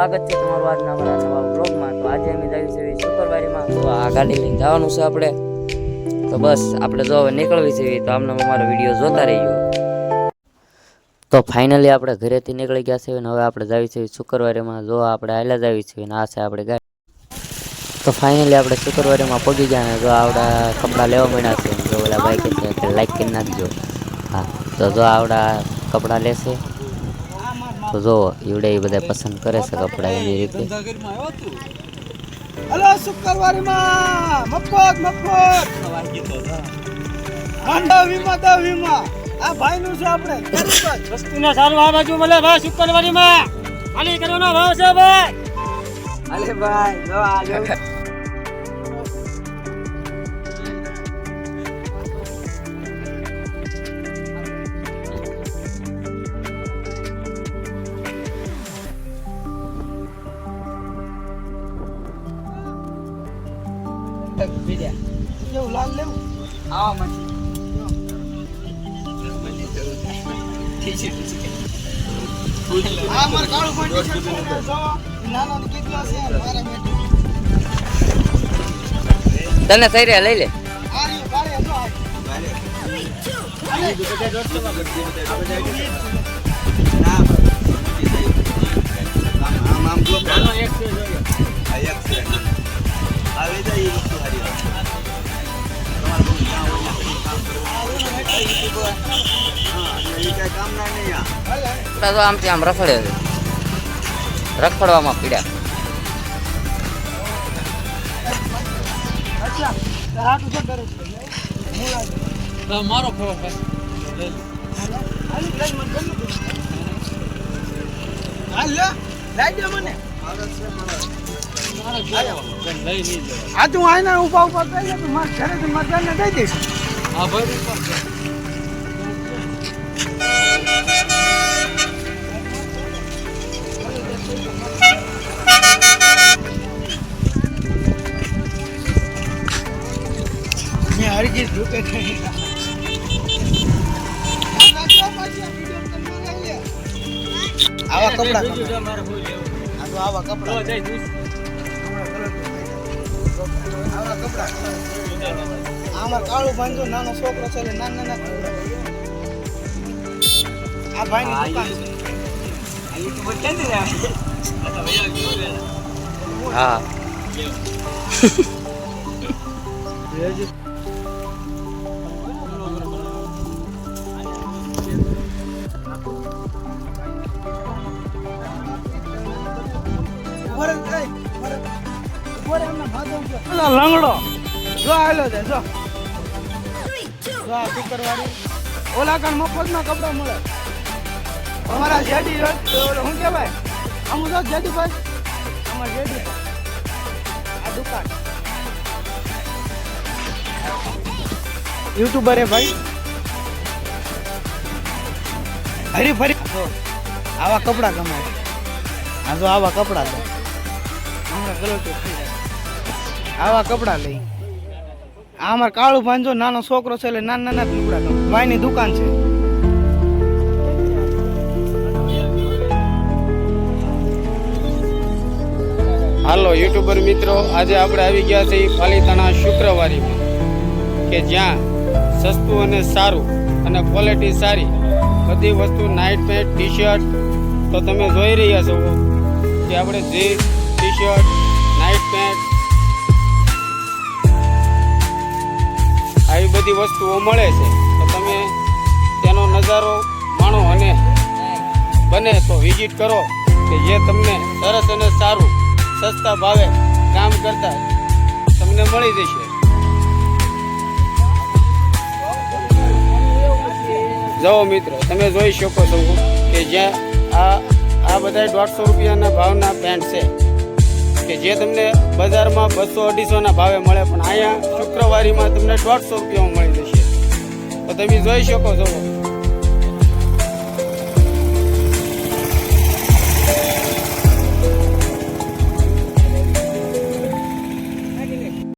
સ્વાગત છે તમારું આજના અમારા નવા બ્લોગમાં તો આજે અમે જઈએ છીએ શુક્રવારીમાં. તો આ ગાડી લઈને જવાનું છે આપણે. તો બસ, આપણે જો હવે નીકળવી છે તો આમને અમારો વીડિયો જોતા રહીજો. તો ફાઇનલી આપણે ઘરેથી નીકળી ગયા છે અને હવે આપણે જઈએ છીએ શુક્રવારીમાં. જો આપણે હાલ્યા જઈએ છીએ અને આ છે આપણે ગાડી. તો ફાઇનલી આપણે શુક્રવારીમાં પગી ગયા ને જો આવડા કપડાં લેવા મળ્યા છે. જો ઓલા ભાઈ કે લાઈક કરી નાખજો. હા, તો જો આવડા કપડાં લેશે. તો જો એવડે એ બધા પસંદ કરે છે કપડાં એની રીતે. હલો શુક્રવારી માં મફત મફત. માંડા વીમા દા વીમા. આ ભાઈ નું છે આપણે જ. સારું આ બાજુ મળે ભાઈ શુક્રવારીમાં. ખાલી કરવાનો ભાવ છે ભાઈ અલે ભાઈ જો આ લાલ લેવું આવા છે છે મેં તને થઈ રહ્યા લઈ લે. આમ આમ કાળે જો આ આનો એક છે. કપડાં તો આમથી આમ રખડે છે રખડવામાં પીડ્યા મારો હાલી મને ગમ્યું તું. હાલ લે લાઈ દે મને લઈ નહીં જવાય. આ તું આઈને ઊભા ઊભા કરી તું મારા ઘરે ઘરને દઈ દઈશ હા ભાઈ આવા કપડા આવા કપડા. આવા કપડા. આમાં કાળું બાંધો નાનો છોકરો છે નાના નાના આ ભાઈની દુકાન. છે હા. લંગડો જો આવેલો છે જો. શુક્રવારી ઓલા કાન મફતમાં કપડા મળે. અમારા જેડી શું કહેવાય? આમ જેડી ભાઈ. અમારા જેડી. આ દુકાન. યુટ્યુબર હે ભાઈ. હરી ફરી. આવા કપડા કમાય આ જો આવા કપડા લો. હમણાં ગલોટો આવા કપડા લઈ આ અમારે કાળું ભાંજો નાનો છોકરો છે એટલે નાના નાના ગમે. ભાઈની દુકાન છે. હાલો યુટ્યુબર મિત્રો, આજે આપણે આવી ગયા છીએ પાલિતાણા શુક્રવારીમાં, કે જ્યાં સસ્તું અને સારું અને ક્વોલિટી સારી બધી વસ્તુ નાઇટ પેન્ટ ટી શર્ટ તો તમે જોઈ રહ્યા છો કે આપણે જે ટી શર્ટ નાઇટ પેન્ટ આવી બધી વસ્તુઓ મળે છે, તો તમે તેનો નજારો માણો અને બને તો વિઝિટ કરો, કે જે તમને સરસ અને સારું સસ્તા ભાવે કામ કરતા તમને મળી જશે. જવો મિત્રો, તમે જોઈ શકો છો કે જ્યાં આ આ બધા દોઢસો રૂપિયાના ભાવના પેન્ટ છે. કે જે તમને બજારમાં બસો અઢીસોના ભાવે મળે, પણ અહીંયા શુક્રવારીમાં તમને દોઢસો રૂપિયામાં મળી જશે. તો તમે જોઈ શકો છો